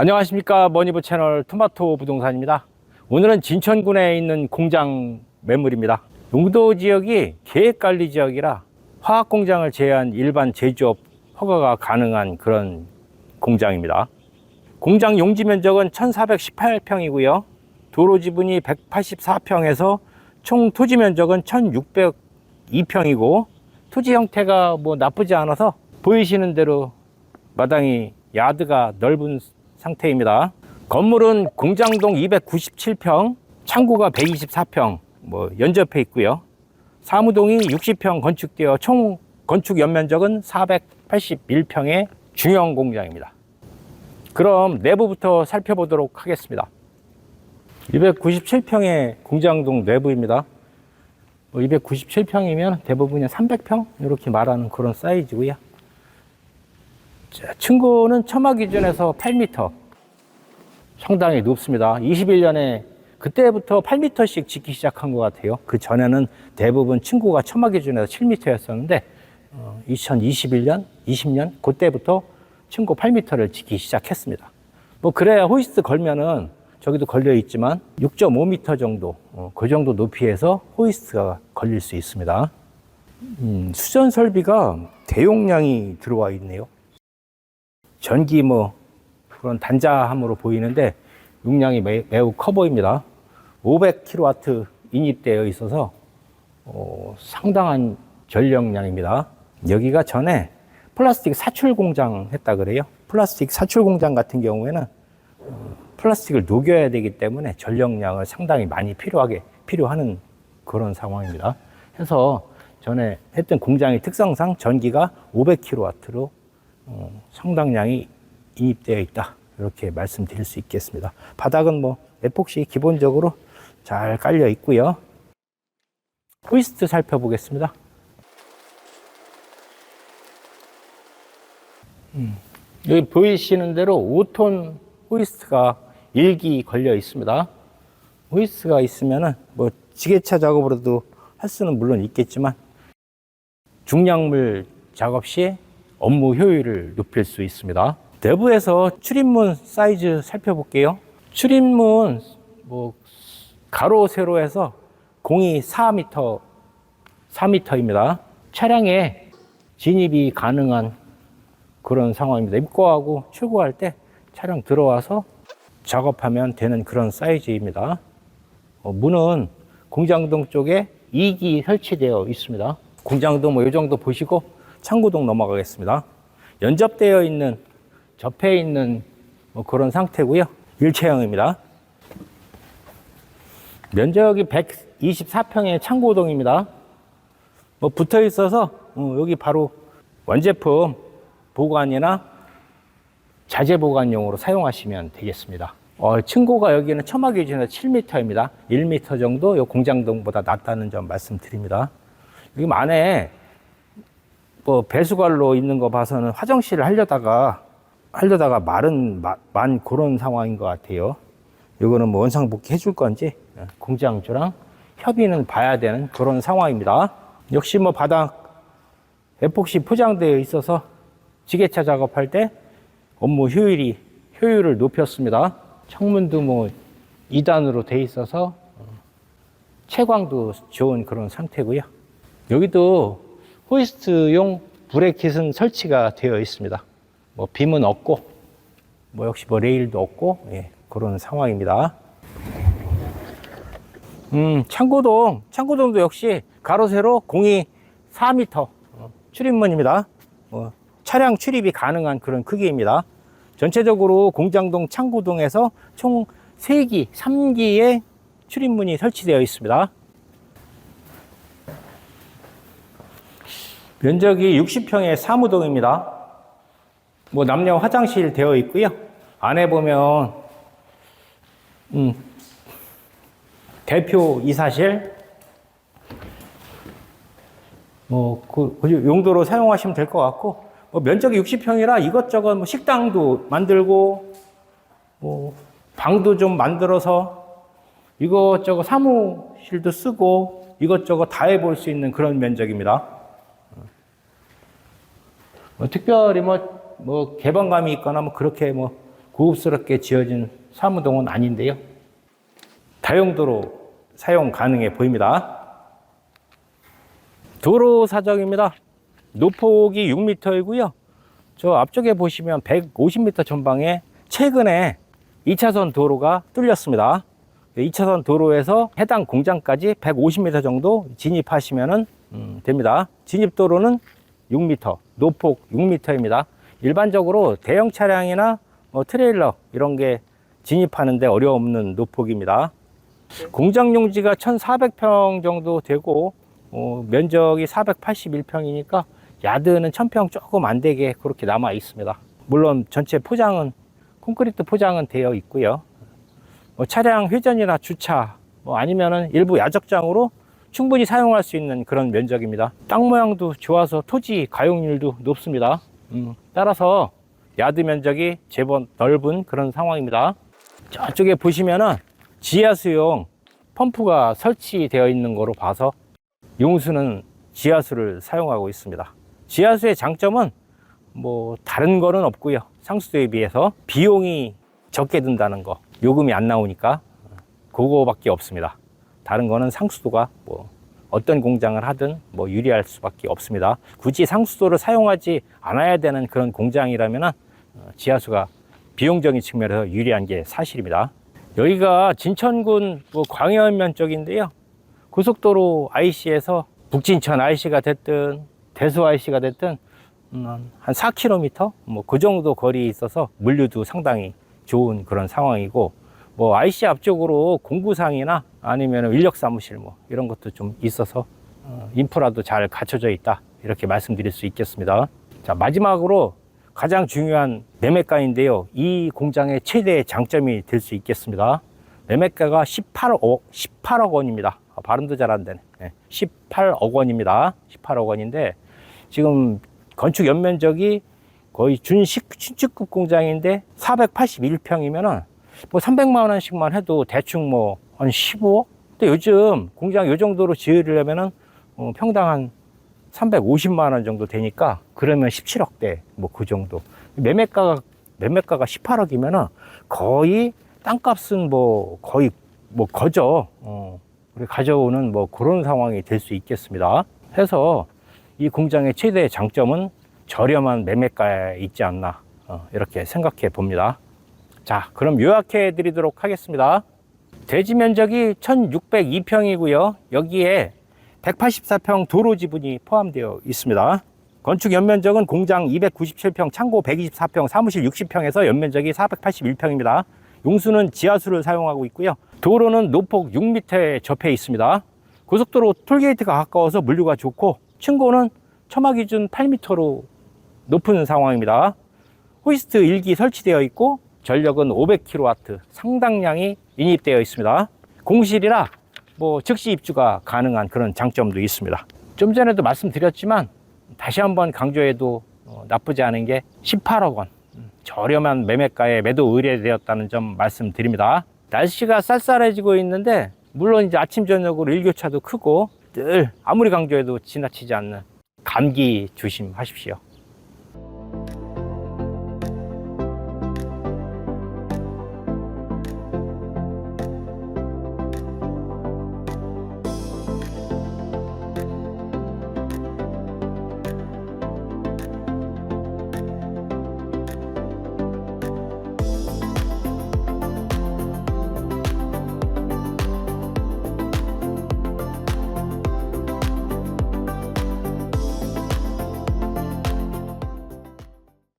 안녕하십니까. 머니브 채널 토마토 부동산입니다. 오늘은 진천군에 있는 공장 매물입니다. 용도 지역이 계획관리 지역이라 화학공장을 제외한 일반 제조업 허가가 가능한 그런 공장입니다. 공장 용지 면적은 1418평이고요. 도로 지분이 184평에서 총 토지 면적은 1602평이고 토지 형태가 뭐 나쁘지 않아서 보이시는 대로 마당이 야드가 넓은 상태입니다. 건물은 공장동 297평, 창고가 124평, 뭐 연접해 있고요. 사무동이 60평 건축되어 총 건축 연면적은 481평의 중형 공장입니다. 그럼 내부부터 살펴보도록 하겠습니다. 297평의 공장동 내부입니다. 297평이면 대부분이 300평 이렇게 말하는 그런 사이즈고요. 자, 층고는 처마 기준에서 8m. 상당히 높습니다. 21년에 그때부터 8m씩 짓기 시작한 것 같아요. 그 전에는 대부분 층고가 처마 기준에서 7m였었는데, 2021년, 20년, 그때부터 층고 8m를 짓기 시작했습니다. 뭐, 그래야 호이스트 걸면은 저기도 걸려 있지만 6.5m 정도, 어, 그 정도 높이에서 호이스트가 걸릴 수 있습니다. 음, 수전 설비가 대용량이 들어와 있네요. 전기 뭐 그런 단자함으로 보이는데 용량이 매, 매우 커 보입니다. 500kW 인입되어 있어서 어, 상당한 전력량입니다. 여기가 전에 플라스틱 사출 공장 했다 그래요. 플라스틱 사출 공장 같은 경우에는 어, 플라스틱을 녹여야 되기 때문에 전력량을 상당히 많이 필요하게 필요하는 그런 상황입니다. 해서 전에 했던 공장의 특성상 전기가 500kW로 어, 상당량이 인입되어 있다. 이렇게 말씀드릴 수 있겠습니다. 바닥은 뭐 에폭시 기본적으로 잘 깔려 있고요. 호이스트 살펴보겠습니다. 음, 여기 보이시는 대로 5톤 호이스트가 일기 걸려 있습니다. 호이스트가 있으면은 뭐 지게차 작업으로도 할 수는 물론 있겠지만 중량물 작업 시 업무 효율을 높일 수 있습니다. 내부에서 출입문 사이즈 살펴볼게요. 출입문 뭐 가로 세로에서 공이 4m 4m입니다. 차량에 진입이 가능한 그런 상황입니다. 입고하고 출고할 때 차량 들어와서 작업하면 되는 그런 사이즈입니다. 어, 문은 공장동 쪽에 2기 설치되어 있습니다. 공장동 뭐이 정도 보시고 창고동 넘어가겠습니다. 연접되어 있는 접해 있는 뭐 그런 상태고요. 일체형입니다. 면적이 124평의 창고동입니다. 뭐 붙어 있어서 어, 여기 바로 원제품 보관이나 자재 보관용으로 사용하시면 되겠습니다. 어, 층고가 여기는 처마 기준에서 7m입니다. 1m 정도 요 공장동보다 낮다는 점 말씀드립니다. 여기 안에 뭐 배수관로 있는 거 봐서는 화장실을 하려다가 하려다가 마른 마- 만 그런 상황인 것 같아요. 이거는 뭐 원상복귀 해줄 건지 예, 공장주랑 협의는 봐야 되는 그런 상황입니다. 역시 뭐 바닥 에폭시 포장되어 있어서 지게차 작업할 때 업무 효율이 효율을 높였습니다. 창문도 뭐 2단으로 돼 있어서 어, 채광도 좋은 그런 상태고요. 여기도 호이스트용 브레킷은 설치가 되어 있습니다. 뭐 빔은 없고 뭐 역시 뭐 레일도 없고 예, 그런 상황입니다. 음, 창고동, 창고동도 역시 가로 세로 공이 4m 어, 출입문입니다. 뭐 차량 출입이 가능한 그런 크기입니다. 전체적으로 공장동 창고동에서 총 3기, 3기의 출입문이 설치되어 있습니다. 면적이 60평의 사무동입니다. 뭐 남녀 화장실 되어 있고요. 안에 보면 음, 대표 이사실 뭐그 용도로 사용하시면 될 것 같고 뭐 면적이 60평이라 이것저것 뭐 식당도 만들고 뭐 방도 좀 만들어서 이것저것 사무실도 쓰고 이것저것 다 해볼 수 있는 그런 면적입니다. 뭐 특별히 뭐, 뭐 개방감이 있거나 뭐 그렇게 뭐 고급스럽게 지어진 사무동은 아닌데요. 다용도로 사용 가능해 보입니다. 도로 사정입니다. 노폭이 6m이고요. 저 앞쪽에 보시면 150m 전방에 최근에 2차선 도로가 뚫렸습니다. 2차선 도로에서 해당 공장까지 150m 정도 진입하시면 됩니다. 진입도로는 6m, 노폭 6m입니다. 일반적으로 대형 차량이나 뭐 트레일러 이런 게 진입하는데 어려움없는 노폭입니다. 공장 용지가 1,400평 정도 되고 어, 면적이 481평이니까 야드는 1,000평 조금 안 되게 그렇게 남아 있습니다. 물론 전체 포장은 콘크리트 포장은 되어 있고요. 뭐 차량 회전이나 주차 뭐 아니면은 일부 야적장으로 충분히 사용할 수 있는 그런 면적입니다. 땅 모양도 좋아서 토지 가용률도 높습니다. 음, 따라서 야드 면적이 제법 넓은 그런 상황입니다. 저쪽에 보시면은 지하수용 펌프가 설치되어 있는 거로 봐서 용수는 지하수를 사용하고 있습니다. 지하수의 장점은 뭐 다른 거는 없고요. 상수도에 비해서 비용이 적게 든다는 거, 요금이 안 나오니까 그거밖에 없습니다. 다른 거는 상수도가 뭐 어떤 공장을 하든 뭐 유리할 수밖에 없습니다. 굳이 상수도를 사용하지 않아야 되는 그런 공장이라면 어, 지하수가 비용적인 측면에서 유리한 게 사실입니다. 여기가 진천군 뭐 광해안면 쪽인데요. 고속도로 IC에서 북진천 IC가 됐든 대수 IC가 됐든 음, 한 4km 뭐 그 정도 거리에 있어서 물류도 상당히 좋은 그런 상황이고 뭐 IC 앞쪽으로 공구상이나 아니면 인력 사무실 뭐 이런 것도 좀 있어서 어, 인프라도 잘 갖춰져 있다 이렇게 말씀드릴 수 있겠습니다. 자 마지막으로 가장 중요한 매매가인데요. 이 공장의 최대 장점이 될 수 있겠습니다. 매매가가 18억, 18억 원입니다. 아, 발음도 잘 안 되네. 네, 18억 원입니다. 18억 원인데 지금 건축 연면적이 거의 준식 신축급 공장인데 481평이면은 뭐 300만 원씩만 해도 대충 뭐 한 15억? 근데 요즘 공장 요 정도로 지으려면은 어, 평당 한 350만 원 정도 되니까 그러면 17억대 뭐 그 정도. 매매가가 매매가가 18억이면은 거의 땅값은 뭐 거의 뭐 거저 어, 우리 가져오는 뭐 그런 상황이 될 수 있겠습니다. 해서 이 공장의 최대 장점은 저렴한 매매가에 있지 않나 어, 이렇게 생각해 봅니다. 자, 그럼 요약해 드리도록 하겠습니다. 대지 면적이 1602평이고요. 여기에 184평 도로 지분이 포함되어 있습니다. 건축 연면적은 공장 297평, 창고 124평, 사무실 60평에서 연면적이 481평입니다. 용수는 지하수를 사용하고 있고요. 도로는 노폭 6m에 접해 있습니다. 고속도로 톨게이트가 가까워서 물류가 좋고 층고는 처마 기준 8m로 높은 상황입니다. 호이스트 1기 설치되어 있고 전력은 500kW 상당량이 인입되어 있습니다. 공실이라 뭐 즉시 입주가 가능한 그런 장점도 있습니다. 좀 전에도 말씀드렸지만 다시 한번 강조해도 어, 나쁘지 않은 게 18억 원 음, 저렴한 매매가에 매도 의뢰되었다는 점 말씀드립니다. 날씨가 쌀쌀해지고 있는데 물론 이제 아침 저녁으로 일교차도 크고 늘 아무리 강조해도 지나치지 않는 감기 조심하십시오.